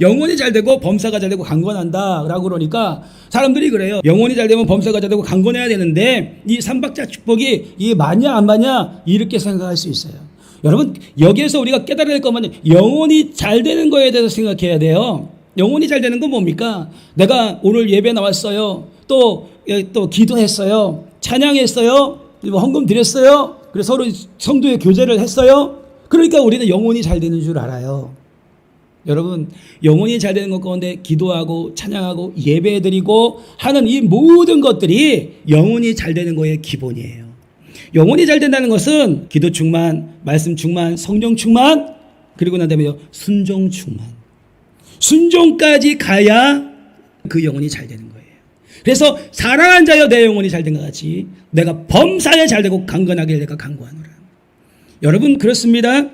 영혼이 잘 되고 범사가 잘 되고 강건한다라고 그러니까 사람들이 그래요. 영혼이 잘 되면 범사가 잘 되고 강건해야 되는데 이 삼박자 축복이 이게 맞냐 안 맞냐 이렇게 생각할 수 있어요. 여러분 여기에서 우리가 깨달아야 될 것만 영혼이 잘 되는 거에 대해서 생각해야 돼요. 영혼이 잘 되는 건 뭡니까? 내가 오늘 예배 나왔어요. 또, 예, 또 기도했어요. 찬양했어요. 헌금 드렸어요. 그래서 서로 성도의 교제를 했어요. 그러니까 우리는 영혼이 잘 되는 줄 알아요. 여러분 영혼이 잘 되는 것 가운데 기도하고 찬양하고 예배드리고 하는 이 모든 것들이 영혼이 잘 되는 거의 기본이에요. 영혼이 잘 된다는 것은 기도 충만, 말씀 충만, 성령 충만, 그리고 난 다음에요 순종 충만. 순종까지 가야 그 영혼이 잘 되는 거예요. 그래서 사랑한 자여 내 영혼이 잘 된 것 같이 내가 범사에 잘 되고 강건하게 내가 강구하노라. 여러분 그렇습니다.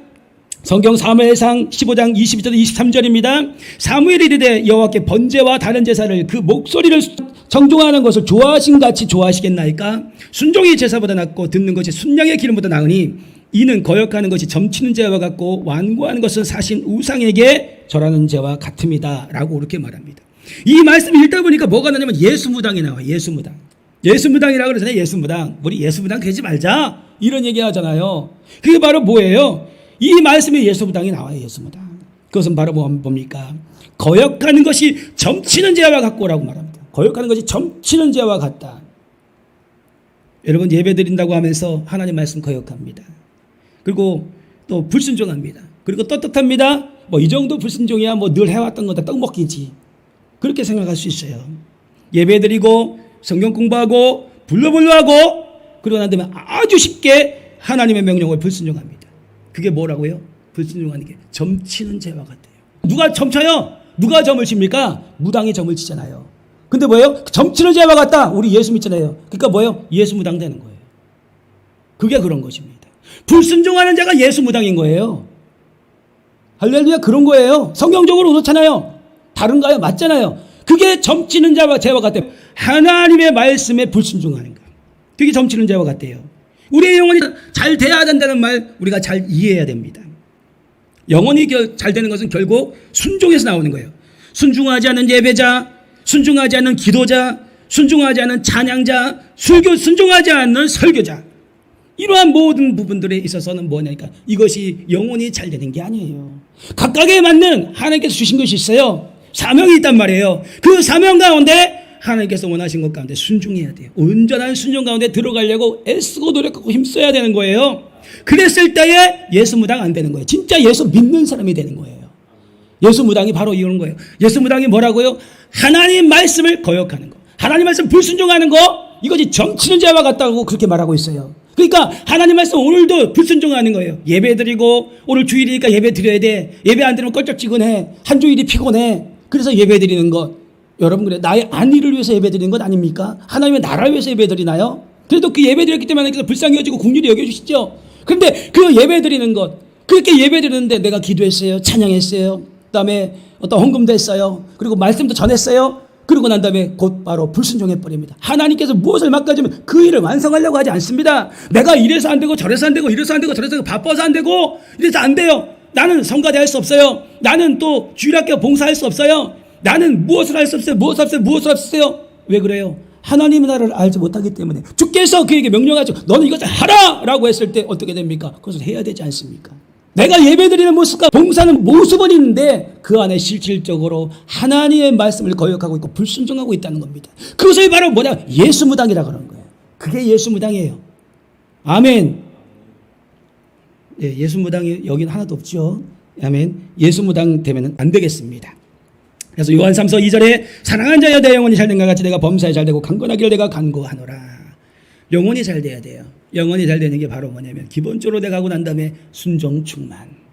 성경 사무엘상 15장 22절 23절입니다. 사무엘이 이르되 여호와께 번제와 다른 제사를 그 목소리를 정종하는 것을 좋아하신 같이 좋아하시겠나이까? 순종이 제사보다 낫고 듣는 것이 순양의 기름보다 나으니 이는 거역하는 것이 점치는 죄와 같고 완고하는 것은 사신 우상에게 절하는 죄와 같음이다라고 그렇게 말합니다. 이 말씀 읽다 보니까 뭐가 나냐면 예수 무당이 나와. 예수 무당. 예수 무당이라고 그러잖아요. 예수 무당. 우리 예수 무당 되지 말자. 이런 얘기 하잖아요. 그게 바로 뭐예요? 이 말씀에 예수무당이 나와요. 예수무당. 그것은 바로 뭐- 뭡니까? 거역하는 것이 점치는 죄와 같고라고 말합니다. 거역하는 것이 점치는 죄와 같다. 여러분 예배 드린다고 하면서 하나님 말씀 거역합니다. 그리고 또 불순종합니다. 그리고 떳떳합니다. 뭐 이 정도 불순종이야 뭐 늘 해왔던 거다 떡 먹기지. 그렇게 생각할 수 있어요. 예배 드리고 성경 공부하고 불러불러하고 그러고 난 다음에 아주 쉽게 하나님의 명령을 불순종합니다. 그게 뭐라고요? 불순종하는 게 점치는 죄와 같아요. 누가 점쳐요? 누가 점을 칩니까? 무당이 점을 치잖아요. 근데 뭐예요? 점치는 죄와 같다. 우리 예수 믿잖아요. 그러니까 뭐예요? 예수 무당 되는 거예요. 그게 그런 것입니다. 불순종하는 자가 예수 무당인 거예요. 할렐루야 그런 거예요. 성경적으로 그렇잖아요. 다른가요? 맞잖아요. 그게 점치는 자와 죄와 같아요. 하나님의 말씀에 불순종하는 거. 그게 점치는 자와 같아요. 우리의 영혼이 잘 돼야 된다는 말 우리가 잘 이해해야 됩니다. 영혼이 결- 잘 되는 것은 결국 순종에서 나오는 거예요. 순종하지 않는 예배자, 순종하지 않는 기도자, 순종하지 않는 찬양자, 술교 순종하지 않는 설교자. 이러한 모든 부분들에 있어서는 뭐냐니까 이것이 영혼이 잘 되는 게 아니에요. 각각에 맞는 하나님께서 주신 것이 있어요. 사명이 있단 말이에요. 그 사명 가운데 하나님께서 원하신 것 가운데 순종해야 돼요. 온전한 순종 가운데 들어가려고 애쓰고 노력하고 힘써야 되는 거예요. 그랬을 때에 예수 무당 안 되는 거예요. 진짜 예수 믿는 사람이 되는 거예요. 예수 무당이 바로 이런 거예요. 예수 무당이 뭐라고요? 하나님 말씀을 거역하는 거. 하나님 말씀 불순종하는 거 이것이 정치는 자와 같다고 그렇게 말하고 있어요. 그러니까 하나님 말씀 오늘도 불순종하는 거예요. 예배 드리고 오늘 주일이니까 예배 드려야 돼. 예배 안 드리면 껄쩍지근해. 한 주일이 피곤해. 그래서 예배 드리는 것. 여러분 그래 나의 안위를 위해서 예배 드리는 것 아닙니까? 하나님의 나라를 위해서 예배 드리나요? 그래도 그 예배 드렸기 때문에 하나님께서 불쌍히 여기고 국률이 여겨주시죠. 그런데 그 예배 드리는 것 그렇게 예배 드리는데 내가 기도했어요. 찬양했어요. 그다음에 어떤 헌금도 했어요. 그리고 말씀도 전했어요. 그러고 난 다음에 곧바로 불순종해 버립니다. 하나님께서 무엇을 맡겨주면 그 일을 완성하려고 하지 않습니다. 내가 이래서 안 되고 저래서 안 되고 이래서 안 되고 저래서 바빠서 안 되고 이래서 안 돼요. 나는 성가대 할 수 없어요. 나는 또 주일학교 봉사할 수 없어요. 나는 무엇을 할 수 없어요. 무엇을 없어요. 무엇을 없어요. 왜 그래요? 하나님의 나라를 알지 못하기 때문에 주께서 그에게 명령하죠. 너는 이것을 하라라고 했을 때 어떻게 됩니까? 그것을 해야 되지 않습니까? 내가 예배드리는 모습과 봉사는 모습은 있는데 그 안에 실질적으로 하나님의 말씀을 거역하고 있고 불순종하고 있다는 겁니다. 그것을 바로 뭐냐? 예수 무당이라 그러는 거예요. 그게 예수 무당이에요. 아멘. 예, 예수 무당이 여기는 하나도 없죠. 아멘. 예수 무당 되면 안 되겠습니다. 그래서 요한 3서 2절에 사랑한 자여 내 영혼이 잘된 것 같이 내가 범사에 잘 되고 강건하기를 내가 간구하노라. 영혼이 잘 돼야 돼요. 영혼이 잘 되는 게 바로 뭐냐면 기본적으로 내가 하고 난 다음에 순종 충만.